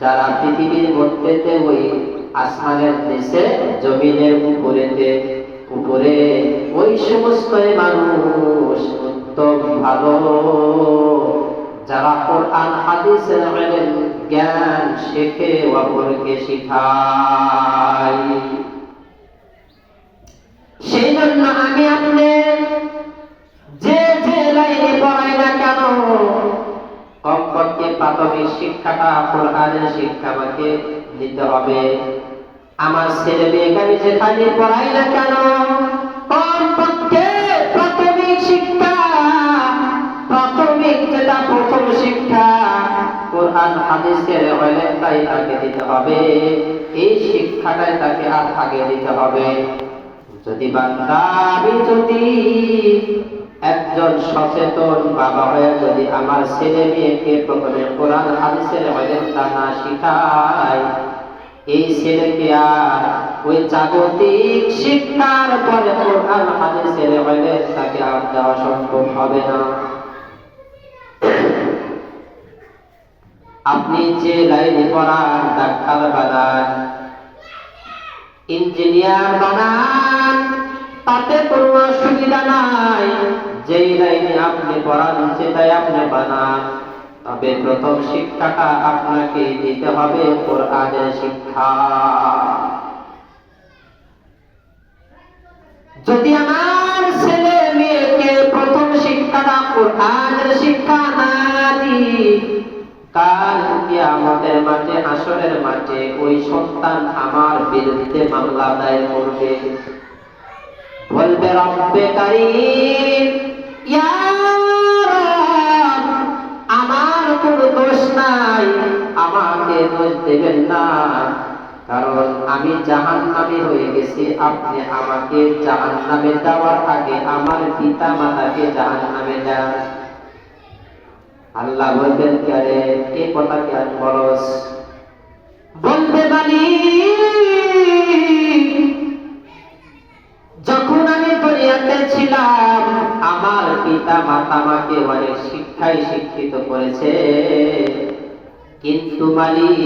যারা পৃথিবীর মধ্যেতে ওই আসমানের দেশে জমিনের উপরেতে, উপরে ওই সমস্ত মানুষ উত্তম ভালো। যারা কোরআন ইলম জ্ঞান শেখে অপরকে শিখায়। প্রাথমিক শিক্ষাটা কোরআনের শিক্ষা আমাকে হবে। আমার ছেলে মেয়েকে আমি যেখানে পড়াই না কেন প্রাথমিক শিক্ষা, প্রাথমিক যেটা প্রথম শিক্ষা, কোরআন, হাদিসের তাই তাকে দিতে হবে। এই শিক্ষাটাই তাকে আর আগে দিতে হবে। যদি বান্দা আমি যদি একজন সচেতন বাবা হয়ে যদি আমার ছেলে মেয়েকে প্রথমে কোরআন, হাদিসের অজেন্তা না শিখায়, এই ছেলেকে আর ওই জাগতিক শিক্ষার পরে কোরআন, হাদিসের তাকে আর দেওয়া সম্ভব হবে না। আপনি যে লাইনে পড়ান, ডাক্তার বানান, ইঞ্জিনিয়ার বানান, তাতে কোনো অসুবিধা নাই। যেই লাইনে আপনি পড়ান, সেটাই আপনি বানান। তবে প্রথম শিক্ষাটা আপনাকে দিতে হবে কোরআনের শিক্ষা। যদি আমার ছেলে মেয়েকে প্রথম শিক্ষাটা কোরআনের শিক্ষা না দিই, কাল কিয়ামতের মাঠে, আসরের মাঠে ওই সন্তান আমার বিরুদ্ধে মামলা দায়ের করবে। বলবে রব্বে কারীম ইয়া রব, আমার কোনো দোষ নাই আমাকে দোষ দেবেন না। কারণ আমি জাহান নামে হয়ে গেছি আপনি আমাকে জাহান নামে দেওয়ার আগে আমার পিতা মাতাকে জাহান নামে দেন। আল্লাহ বলবেন কে এই কথা কে আর বলস? বলবে মালিক পিতা মাতা আমাকে অনেক শিক্ষায় শিক্ষিত করেছে। কিন্তু মালিক,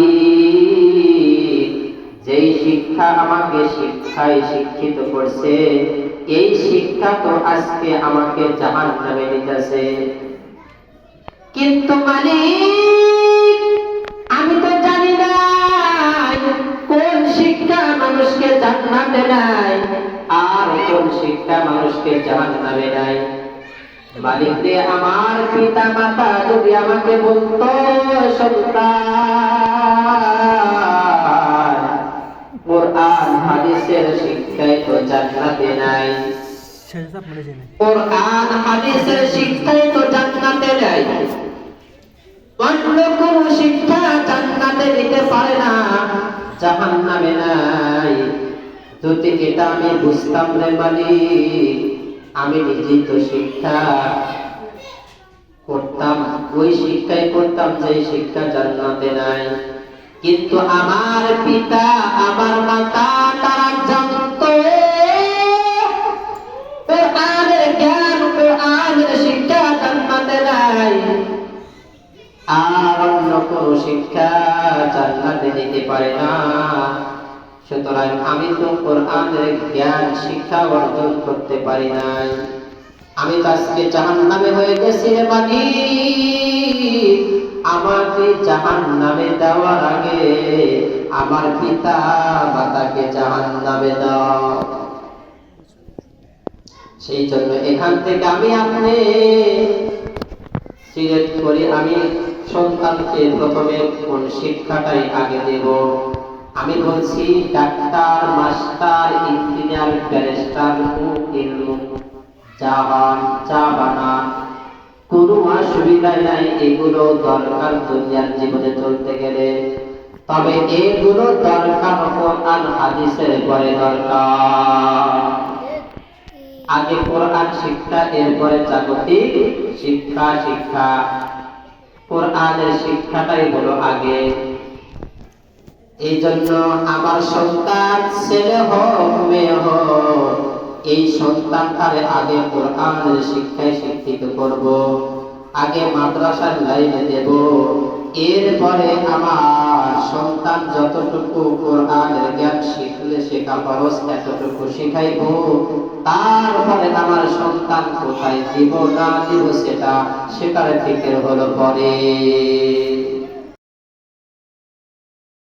যেই শিক্ষা আমাকে শিক্ষায় শিক্ষিত করছে, এই শিক্ষা তো আজকে আমাকে জাহান নামে নিতেছে। কিন্তু মালিক, আমি তো জানি না কোন শিক্ষা মানুষকে জান্নাতে নাই আর কোন শিক্ষা মানুষকে জাহান্নামে নাই আমার পিতা মাতা যদি আমাকে বলতো হাদিসের শিক্ষায় তো নাই। শিক্ষায় তো নাই। শিক্ষা জান্নাতে দিতে পারে না, জাহান্নামে নাই। যদি এটা আমি বুঝতাম রে মালিক আমি নিজেই তো শিক্ষা করতাম। ওই শিক্ষাই করতাম যে শিক্ষা জান্নাতে নাই। কিন্তু আমার পিতা, আমার মাতা, তারা জানতো আর অন্য কোন শিক্ষা জান্নাতে দিতে পারে না। সুতরাং আমি তো কোরআনের জ্ঞান, শিক্ষা অর্জন করতে পারি নাই। আমি তো আজকে জাহান নামে হয়ে গেছি রে মানি আমাকে জাহান নামে দেওয়ার আগে আমার পিতা মাতাকে জাহান নামে দাও। সেই জন্য এখান থেকে আমি আপনি সিলেক্ট করি, আমি সন্তানকে প্রথমে কোন শিক্ষাটাই আগে দেব। আমি বলছি, ডাক্তার, মাস্টার, ইঞ্জিনিয়ার, ব্যারিস্টার জাহান কোনো অসুবিধা নাই, এগুলো দরকার দুনিয়ার জীবনে চলতে গেলে। তবে এগুলো দরকার কোরআন, হাদিসের পরে দরকার। আগে কোরআন শিক্ষা, এরপরে জাগতিক শিক্ষা শিক্ষা। কোরআনের শিক্ষাটাই হলো আগে। এই জন্য আমার সন্তান ছেলে হোক, মেয়ে হোক, এই সন্তানটারে আগে কোরআনের শিক্ষায় শিক্ষিত করব, আগে মাদ্রাসার লাইনে দেব। এরপরে আমার সন্তান যতটুকু কোরআনের জ্ঞান শিখলে, শেখা খরচ এতটুকু শিখাইব, তারপরে আমার সন্তান কোথায় দিব, না দিব, সেটা সেটার ফিকের হলো পরে।